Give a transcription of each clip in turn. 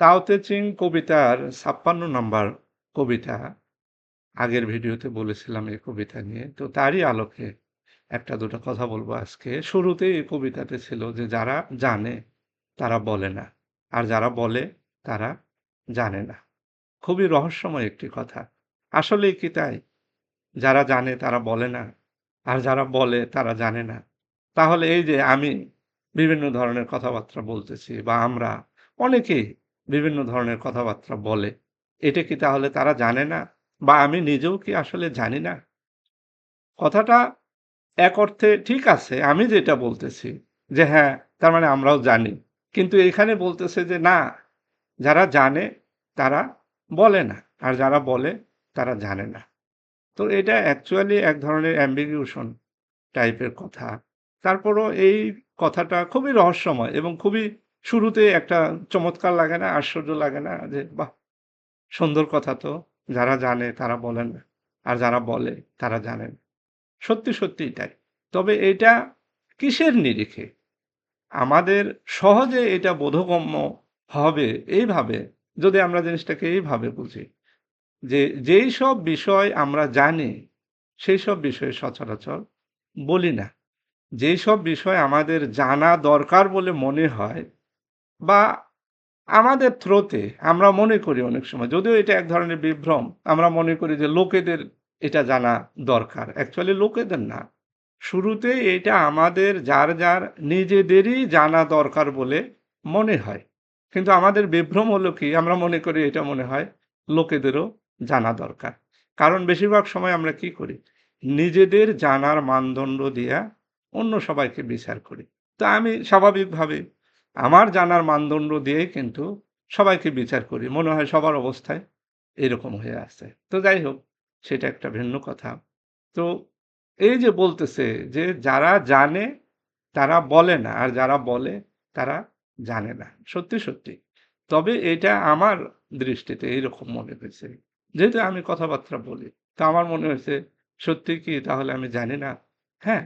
তাওতে চিং কবিতার ছাপ্পান্ন নম্বর কবিতা। আগের ভিডিওতে বলেছিলাম এই কবিতা নিয়ে। তো তারই আলোকে একটা দুটো কথা বলব আজকে। শুরুতেই এই কবিতাতে ছিল যে যারা জানে, তারা বলে না। আর যারা বলে, তারা জানে না। খুবই রহস্যময় একটি কথা। আসলেই কি তাই? যারা জানে, তারা বলে না। আর যারা বলে, তারা জানে না। তাহলে এই যে আমি বিভিন্ন ধরনের কথাবার্তা বলতেছি বা আমরা অনেকেই বিভিন্ন ধরনের কথাবার্তা বলে। এটা কি তাহলে তারা জানে না? বা আমি নিজেও কি আসলে জানি না? কথাটা এক অর্থে ঠিক আছে, আমি যেটা বলতেছি যে হ্যাঁ তার মানে আমরাও জানি। কিন্তু এখানে বলতেছে যে না, যারা জানে তারা বলে না। আর যারা বলে তারা জানে না। তো এটা অ্যাকচুয়ালি এক ধরনের অ্যাম্বিগিউশন টাইপের কথা। তারপরও এই কথাটা খুবই রহস্যময় এবং খুবই শুরুতে একটা চমৎকার লাগে না, আশ্চর্য লাগে না যে, বাহ, সুন্দর কথা তো, যারা জানে তারা বলেন আর যারা বলে তারা জানেন সত্যি সত্যিই তাই তবে এটা কিসের নিরিখে? আমাদের সহজে এটা বোধগম্য হবে এইভাবে, যদি আমরা জিনিসটাকে এইভাবে বুঝি, যে যেই সব বিষয় আমরা জানি, সেই সব বিষয়ে সচরাচর বলি না। যেই সব বিষয় আমাদের জানা দরকার বলে মনে হয় বা আমাদের থ্রোতে আমরা মনে করি অনেক সময়, যদিও এটা এক ধরনের বিভ্রম, আমরা মনে করি যে লোকেদের এটা জানা দরকার। অ্যাকচুয়ালি লোকেদের না। শুরুতে এটা আমাদের যার যার নিজেদেরই জানা দরকার বলে মনে হয়। কিন্তু আমাদের বিভ্রম হলো কি? আমরা মনে করি এটা মনে হয় লোকেদেরও জানা দরকার। কারণ বেশিরভাগ সময় আমরা কি করি? নিজেদের জানার মানদণ্ড দিয়া অন্য সবাইকে বিচার করি। তো আমি স্বাভাবিকভাবে আমার জানার মানদণ্ড দিয়েই কিন্তু সবাইকে বিচার করি। মনে হয় সবার অবস্থায় এরকম হয়ে আছে। তো যাই হোক, সেটা একটা ভিন্ন কথা। তো এই যে বলতেছে যে যারা জানে, তারা বলে না, আর যারা বলে, তারা জানে না। সত্যি সত্যি। তবে এটা আমার দৃষ্টিতে এইরকম মনে হয়েছে। যেহেতু আমি কথাবার্তা বলি, তা আমার মনে হয়েছে, সত্যি কি তাহলে আমি জানি না? হ্যাঁ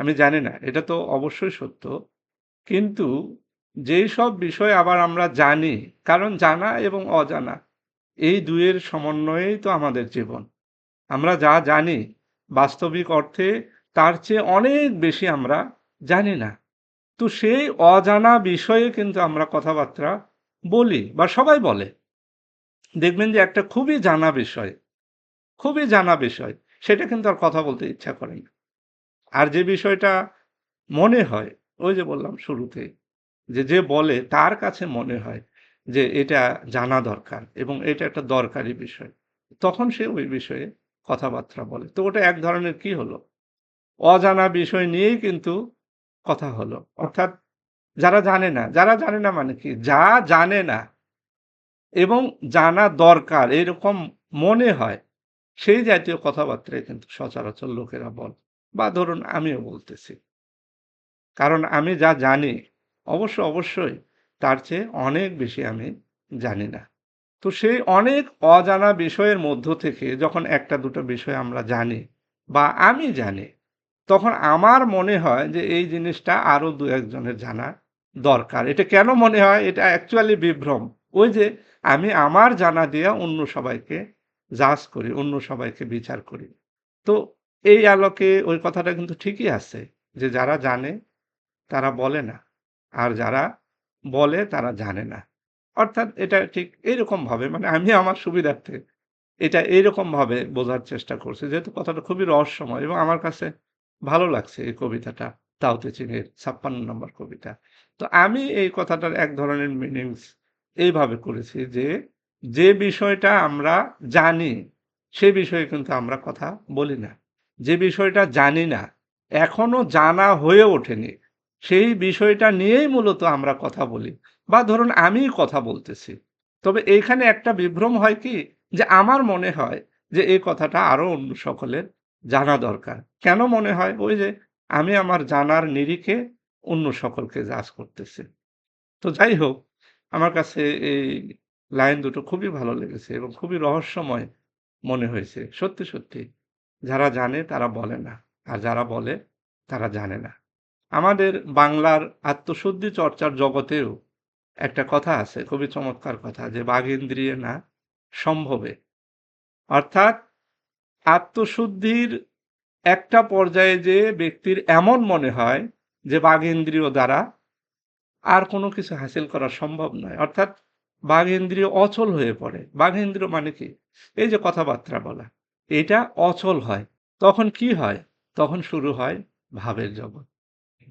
আমি জানি না। এটা তো অবশ্যই সত্য। কিন্তু যেই সব বিষয় আবার আমরা জানি, কারণ জানা এবং অজানা, এই দুয়ের সমন্বয়েই তো আমাদের জীবন। আমরা যা জানি বাস্তবিক অর্থে তার চেয়ে অনেক বেশি আমরা জানি না। তো সেই অজানা বিষয়ে কিন্তু আমরা কথাবার্তা বলি বা সবাই বলে। দেখবেন যে একটা খুবই জানা বিষয়, খুবই জানা বিষয়, সেটা কিন্তু আর কথা বলতে ইচ্ছা করে না। আর যে বিষয়টা মনে হয়, ওই যে বললাম শুরুতে যে যে বলে তার কাছে মনে হয় যে, এটা জানা দরকার এবং এটা একটা দরকারি বিষয়। তখন সে ওই বিষয়ে কথাবার্তা বলে। তো ওটা এক ধরনের কি হলো? অজানা বিষয় নিয়েই কিন্তু কথা হলো। অর্থাৎ যারা জানে না, যারা জানে না মানে কি? যা জানে না এবং জানা দরকার, এরকম মনে হয়, সেই জাতীয় কথাবার্তায় কিন্তু সচরাচর লোকেরা বল। বা ধরুন আমিও বলতেছি। কারণ আমি যা জানি অবশ্য, অবশ্যই। তার চেয়ে অনেক বেশি আমি জানি না। তো সেই অনেক অজানা বিষয়ের মধ্য থেকে যখন একটা দুটো বিষয় আমরা জানি বা আমি জানি, তখন আমার মনে হয় যে এই জিনিসটা আরও দু একজনের জানা দরকার। এটা কেন মনে হয়? এটা অ্যাকচুয়ালি বিভ্রম। ওই যে আমি আমার জানা দিয়ে অন্য সবাইকে জাজ করি, অন্য সবাইকে বিচার করি। তো এই আলোকে ওই কথাটা কিন্তু ঠিকই আছে যে যারা জানে, তারা বলে না। আর যারা বলে তারা জানে না। অর্থাৎ এটা ঠিক এইরকমভাবে মানে আমি আমার সুবিধার্থে এটা এইরকমভাবে বোঝার চেষ্টা করছি, যেহেতু কথাটা খুবই রহস্যময় এবং আমার কাছে ভালো লাগছে এই কবিতাটা তাওতে চিনের ছাপ্পান্ন নম্বর কবিতা। তো আমি এই কথাটার এক ধরনের মিনিংস এইভাবে করেছি যে যে বিষয়টা আমরা জানি, সে বিষয়ে কিন্তু আমরা কথা বলি না। যে বিষয়টা জানি না, এখনও জানা হয়ে ওঠেনি সেই বিষয়টা নিয়েই মূলত আমরা কথা বলি বা ধরুন আমি কথা বলতেছি। তবে এইখানে একটা বিভ্রম হয় কি? যে আমার মনে হয় যে এই কথাটা আরও অন্য সকলের জানা দরকার। কেন মনে হয়? ওই যে আমি আমার জানার নিরিখে অন্য সকলকে জাজ করতেছি। তো যাই হোক, আমার কাছে এই লাইন দুটো খুবই ভালো লেগেছে এবং খুবই রহস্যময় মনে হয়েছে। সত্যি সত্যি, যারা জানে তারা বলে না, আর যারা বলে তারা জানে না। আমাদের বাংলার আত্মশুদ্ধি চর্চার জগতেও একটা কথা আছে, খুবই চমৎকার কথা, যে বাঘ বাঘেন্দ্রিয়ে না সম্ভবে। অর্থাৎ আত্মশুদ্ধির একটা পর্যায়ে যে ব্যক্তির এমন মনে হয় যে বাঘেন্দ্রিয় দ্বারা আর কোনো কিছু হাসিল করা সম্ভব নয়। অর্থাৎ বাঘেন্দ্রিয় অচল হয়ে পড়ে। বাঘেন্দ্রিয় মানে কি? এই যে কথাবার্তা বলা, এটা অচল হয়। তখন কি হয়? তখন শুরু হয় ভাবের জগৎ।